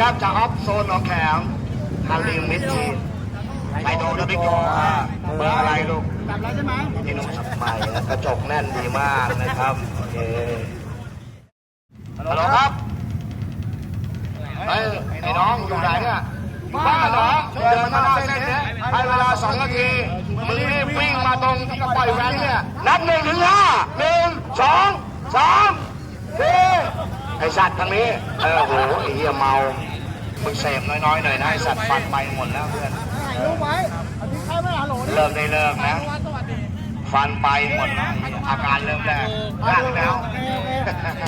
ครับจากออฟโซนหนองแขมฮาริมมิดทีไปโดนแล้วบิ๊กโกเบอร์อะไรลูกกลับแล้วใช่ไหมที่นุ่มสับใหม่กระจกแน่นดีมากนะครับโอเคฮัลโหลครับเฮ้ยไอ้น้องอยู่ไหนเนี่ยบ้าเหรอเดินมาหน้าเส้นเนี้ยให้เวลาสองนาทีมึงรีบวิ่งมาตรงที่กระปล่อยแว้นเนี่ย นับหนึ่งถึงห้าหนึ่งสองสามสี่ไอสัตว์ทางนี้ เออโหไอเหี้ยเมา มึงเสพน้อยๆหน่อยนะไอสัตว์ฟันไปหมดแล้วเพื่อนถ่ายรูปไว้อันนี้ใครไม่ฮัลโหลนี่เริ่มได้เลิกนะสวัสดีฟันไปหมดนะอาการเริ่มแรกร่างแล้วโอเคโอเค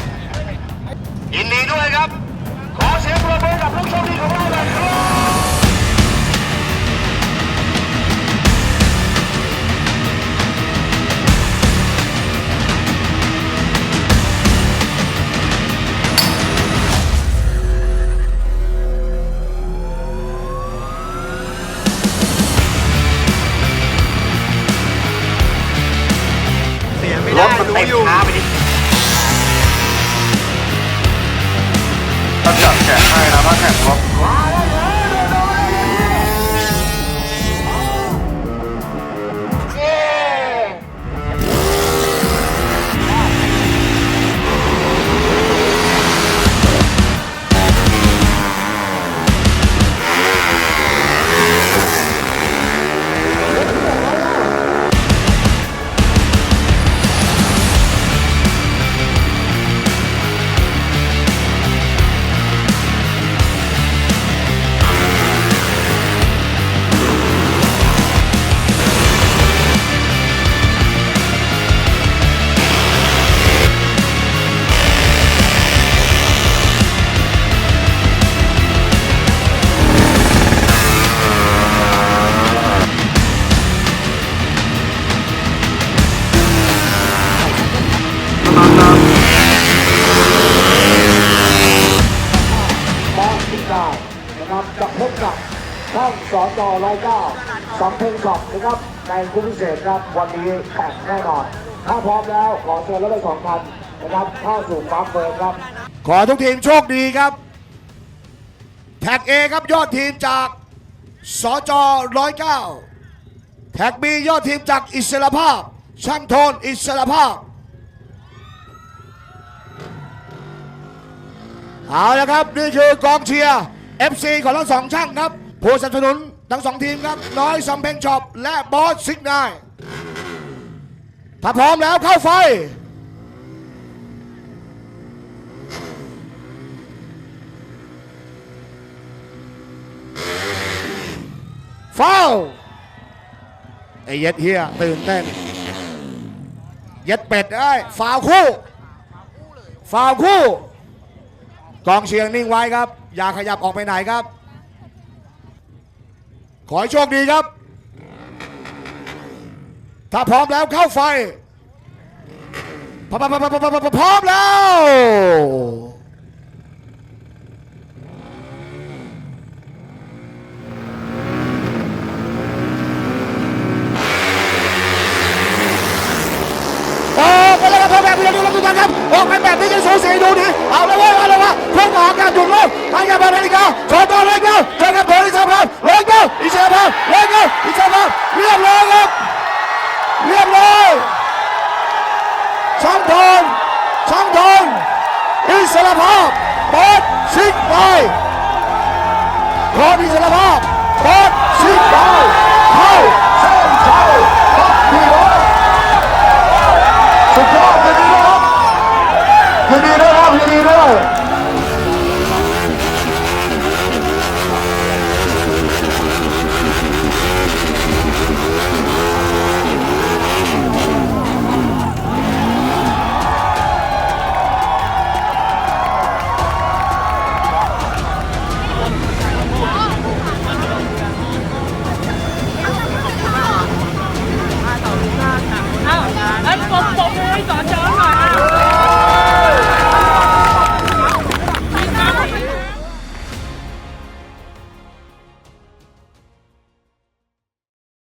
ยินดีด้วยครับ ขอเสียงปรบมือกับผู้โชคดีของเราเลยครับ ต็มอยู่ช้าไปดิต้องจับแขนให้นะ ต่อร้อยเก้าสองเพลงสองนะครับในคู่พิเศษครับวันนี้แข่งแน่นอน ถ้าพร้อมแล้วขอเชิญรถไปสองคันนะครับเข้าสู่ฟาร์มเฟิร์มครับ ขอทุกทีมโชคดีครับ แท็ก A ครับยอดทีมจากสจร้อยเก้าแท็ก B ยอดทีมจากอิสระภาพ ช่างโทนอิสระภาพเอาละครับ นี่คือกองเชียร์ FC ของทั้งสองช่างครับผู้สนับสนุน ทั้งสองทีมครับ น้อยสำเพ็งช็อปและบอสซิกนายถ้าพร้อมแล้วเข้าไฟ ฟาวไอ้เย็ดเฮียตื่นเต้น เย็ดเป็ดเอ้ฟาวคู่ ฟาวคู่ กองเชียร์นิ่งไว้ครับ อย่าขยับออกไปไหนครับ ขอให้โชคดีครับ ถ้าพร้อมแล้วเข้าไฟพร้อมพพพพพร้อมแล้ว ออกไปแล้วครับพ่อแม่พี่น้องทุกท่านครับออกไปแบบนี้จะสูสีดูดีเอาเลยว่าเอาเลยว่าพวกออการหยุดโลกทางการบอลนาฬิกาชนต่อเลยเก้าเจอกับโพลิสภาพ